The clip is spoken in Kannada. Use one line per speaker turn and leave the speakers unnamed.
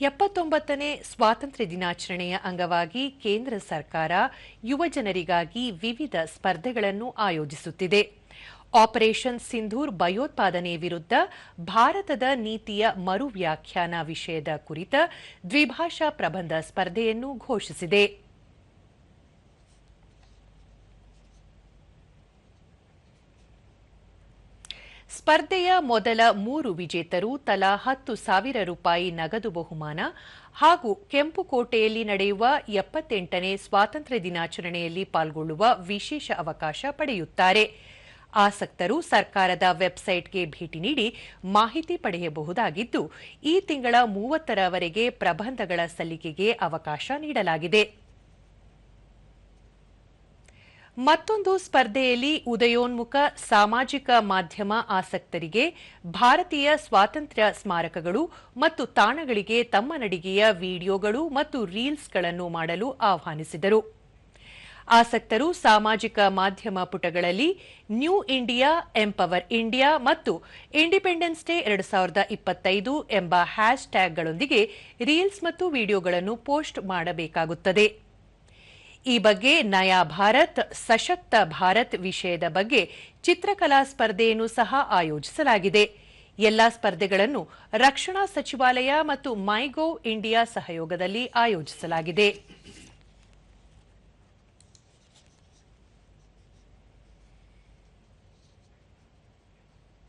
ಎಪ್ಪತ್ತೊಂಬತ್ತನೇ ಸ್ವಾತಂತ್ರ್ಯ ದಿನಾಚರಣೆಯ ಅಂಗವಾಗಿ ಕೇಂದ್ರ ಸರ್ಕಾರ ಯುವಜನರಿಗಾಗಿ ವಿವಿಧ ಸ್ಪರ್ಧೆಗಳನ್ನು ಆಯೋಜಿಸುತ್ತಿದೆ. ಆಪರೇಷನ್ ಸಿಂಧೂರ್ ಭಯೋತ್ಪಾದನೆ ವಿರುದ್ಧ ಭಾರತದ ನೀತಿಯ ಮರು ವ್ಯಾಖ್ಯಾನ ವಿಷಯದ ಕುರಿತ ದ್ವಿಭಾಷಾ ಪ್ರಬಂಧ ಸ್ಪರ್ಧೆಯನ್ನು ಘೋಷಿಸಿದೆ. ಸ್ಪರ್ಧೆಯ ಮೊದಲ ಮೂರು ವಿಜೇತರು ತಲಾ ಹತ್ತು ಸಾವಿರ ರೂಪಾಯಿ ನಗದು ಬಹುಮಾನ ಹಾಗೂ ಕೆಂಪುಕೋಟೆಯಲ್ಲಿ ನಡೆಯುವ ಎಪ್ಪತ್ತೆಂಟನೇ ಸ್ವಾತಂತ್ರ್ಯ ದಿನಾಚರಣೆಯಲ್ಲಿ ಪಾಲ್ಗೊಳ್ಳುವ ವಿಶೇಷ ಅವಕಾಶ ಪಡೆಯುತ್ತಾರೆ. ಆಸಕ್ತರು ಸರ್ಕಾರದ ವೆಬ್ಸೈಟ್ಗೆ ಭೇಟಿ ನೀಡಿ ಮಾಹಿತಿ ಪಡೆಯಬಹುದಾಗಿದ್ದು, ಈ ತಿಂಗಳ ಮೂವತ್ತರವರೆಗೆ ಪ್ರಬಂಧಗಳ ಸಲ್ಲಿಕೆಗೆ ಅವಕಾಶ ನೀಡಲಾಗಿದೆ. ಮತ್ತೊಂದು ಸ್ಪರ್ಧೆಯಲ್ಲಿ ಉದಯೋನ್ಮುಖ ಸಾಮಾಜಿಕ ಮಾಧ್ಯಮ ಆಸಕ್ತರಿಗೆ ಭಾರತೀಯ ಸ್ವಾತಂತ್ರ್ಯ ಸ್ಮಾರಕಗಳು ಮತ್ತು ತಾಣಗಳಿಗೆ ತಮ್ಮ ನಡಿಗೆಯ ವಿಡಿಯೋಗಳು ಮತ್ತು ರೀಲ್ಸ್ಗಳನ್ನು ಮಾಡಲು ಆಹ್ವಾನಿಸಿದರು. ಆಸಕ್ತರು ಸಾಮಾಜಿಕ ಮಾಧ್ಯಮ ಪುಟಗಳಲ್ಲಿ ನ್ಯೂ ಇಂಡಿಯಾ, ಎಂಪವರ್ ಇಂಡಿಯಾ ಮತ್ತು ಇಂಡಿಪೆಂಡೆನ್ಸ್ ಡೇ ಎರಡು ಸಾವಿರದ ಇಪ್ಪತ್ತೈದು ಎಂಬ ಹ್ಯಾಶ್ ಟ್ಯಾಗ್ಗಳೊಂದಿಗೆ ರೀಲ್ಸ್ ಮತ್ತು ವಿಡಿಯೋಗಳನ್ನು ಪೋಸ್ಟ್ ಮಾಡಬೇಕಾಗುತ್ತದೆ. ಈ ಬಗ್ಗೆ ನಯಾ ಭಾರತ್, ಸಶಕ್ತ ಭಾರತ್ ವಿಷಯದ ಬಗ್ಗೆ ಚಿತ್ರಕಲಾ ಸ್ಪರ್ಧೆಯನ್ನು ಸಹ ಆಯೋಜಿಸಲಾಗಿದೆ. ಎಲ್ಲಾ ಸ್ಪರ್ಧೆಗಳನ್ನು ರಕ್ಷಣಾ ಸಚಿವಾಲಯ ಮತ್ತು ಮೈಗೋ ಇಂಡಿಯಾ ಸಹಯೋಗದಲ್ಲಿ ಆಯೋಜಿಸಲಾಗಿದೆ.